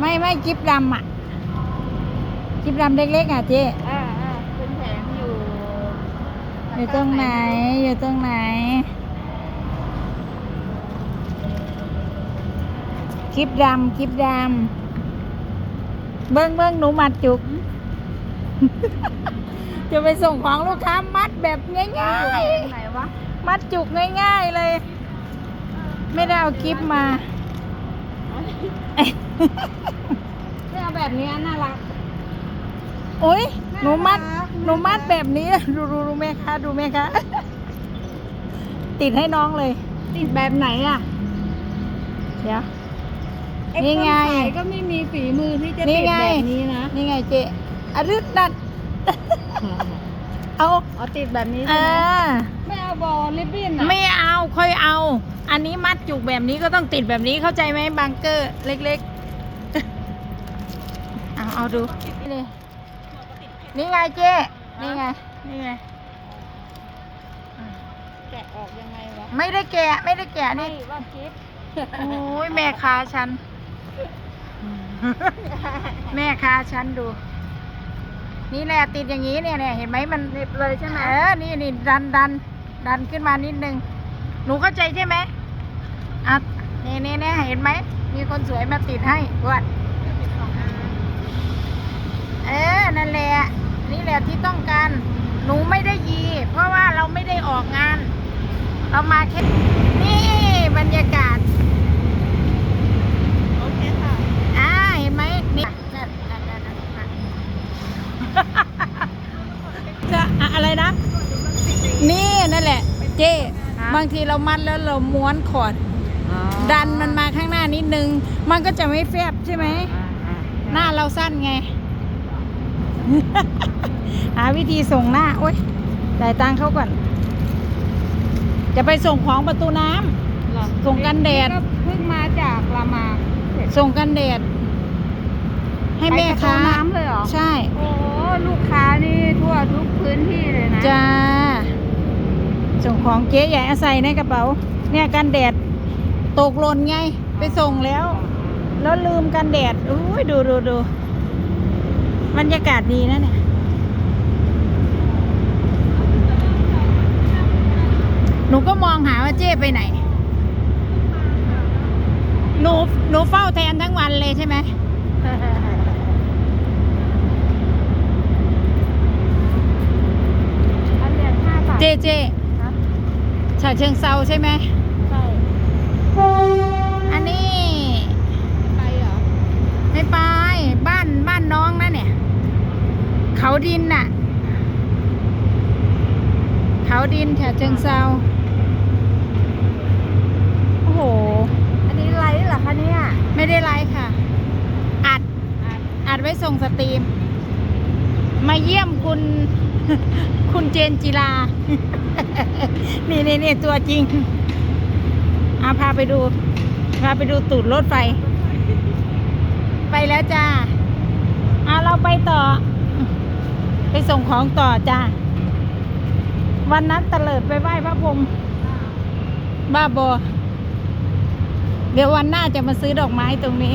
ไม่ไม่จิ๊บดำอะ จิ๊บดำเล็กๆอะเจ๊อ่าอ่าเป็นแผงอยู่อยู่ตรงไหนอยู่ตรงไหน คลิปดำคลิปดำเบิ้งเบิ้งหนูมัดจุก จะไปส่งของลูกค้ามัดแบบง่ายไหนวะๆมัดจุกง่ายๆเลย ไม่ได้เอาคลิปมา ไม่เอาแบบนี้น่ารัก โอ้ยหนูมัดน่ารักหนูมัดแบบนี้ ดูดูดูแม่คะดูแม่คะ ติดให้น้องเลย ติดแบบไหนอะ เดี๋ยว ไอ้นี่คนไงขายก็ไม่มีฝีมือที่จะนี่ติดไงแบบนี้นะ นี่ไงเจ๊อะรึดนัด เอาอ๋อติดแบบนี้เอใช่ไหมอไม่เอาบอลลิบบิ้นอะไม่เอาค่อยเอา อันนี้มัดจุกแบบนี้ก็ต้องติดแบบนี้เข้าใจไหมบังเกอร์เล็กๆ เอาเอาดูนี่เลยนี่ไงเจ๊นี่ไงนี่ไงแกะออกยังไงวะไม่ได้แกะไม่ได้แกะไม่นี่ว่าคลิปโอ้ยแม่ค้าฉัน แม่ค้าฉันดู นี่แหละติดอย่างนี้เนี่ยเนี่ยเห็นไหมมันติดเลยใช่ไหมเออนี่นี่ดันดันดันขึ้นมานิดนึงหนูเข้าใจใช่ไหมอะนี่นี่นี่เห็นไหมมีคนสวยมาติดให้วัดเออนั่นแหละนี่แหละที่ต้องการหนูไม่ได้ยี เพราะว่าเราไม่ได้ออกงาน เรามาแค่นี่บรรยากาศ โอเคค่ะ อ่า เห็นไหมนี่นั่นนั่นนั่นนั่นนั่นจะอะอะไรนะ นี่นั่นแหละ เจ๊บางทีเรามัดแล้วเราม้วนขอด ดันมันมาข้างหน้านิดนึง มันก็จะไม่แฟบใช่ไหม หน้าเราสั้นไง หาวิธีส่งหน้า โอ๊ยจ่ายตังค์เขาก่อน จะไปส่งของประตูน้ำเหรอส่งกันแดดก็เพิ่งมาจากรามาเสร็จส่งกันแดด ให้แม่ค้าไปประตูน้ำเลยเหรอ ใช่ โอ้ลูกค้านี่ทั่วทุกพื้นที่เลยนะจ้า ส่งของเจ๊ใหญ่อาศัยในกระเป๋า เนี่ยกันแดดตกหล่นไง ไปส่งแล้ว แล้วลืมกันแดดอุ้ยดูดูดูบรรยากาศดีนะเนี่ยหนูก็มองหาว่าเจ๊ไปไหน หนูหนูเฝ้าแทนทั้งวันเลยใช่ไหมอันเนี้ยห้าบาทเจ๊เจ๊ครับ ฉะเชิงเซาใช่ไหมใช่อันนี้ ไปเหรอไม่ไปบ้านบ้านน้องนะเนี่ย เขาดินน่ะ เขาดินแถวเชิงเซาโอ้โห อันนี้ไลฟ์เหรอคะเนี่ยไม่ได้ไลฟ์ค่ะ อัดอัดไว้ส่งสตรีม มาเยี่ยมคุณ คุณเจนจิลา นี่นี่นี่ตัวจริงอาพาไปดู พาไปดูตูดรถไฟ ไปแล้วจ้าอาเราไปต่อ ไปส่งของต่อจ้า วันนั้นตะเลิดไปไหว้พระพรหมบ้าบอ เดี๋ยววันหน้าจะมาซื้อดอกไม้ตรงนี้